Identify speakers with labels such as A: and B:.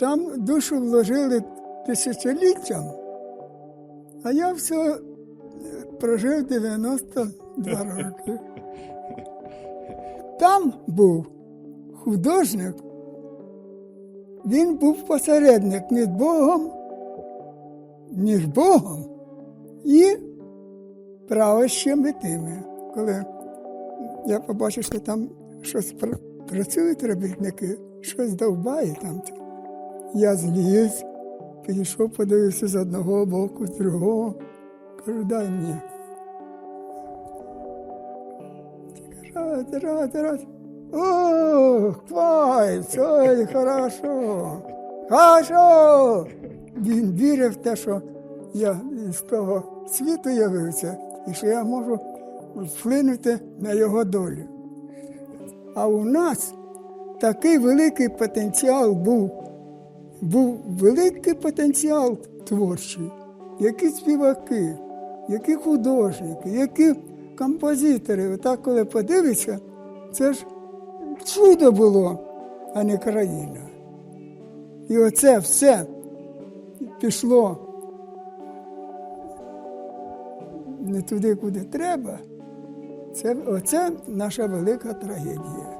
A: Там душу вложили тисячоліттям, а я все е, прожив 92 роки. Там був художник, він був посередник між Богом, між Богом і правощами тими. Коли я побачив, що там щось пр- працюють робітники, щось довбає там. Я зліз, підійшов, подивився з одного боку, з другого. Кажу, дай мені. Раз, раз, раз. О, хвайць, ой, хорошо. Хорошо. Він вірив в те, що я з того світу явився, і що я можу вплинути на його долю. А у нас такий великий потенціал був. Був великий потенціал творчий. Які співаки, які художники, які композитори. Отак, коли подивишся, це ж чудо було, а не країна. І оце все пішло не туди, куди треба. Це, оце наша велика трагедія.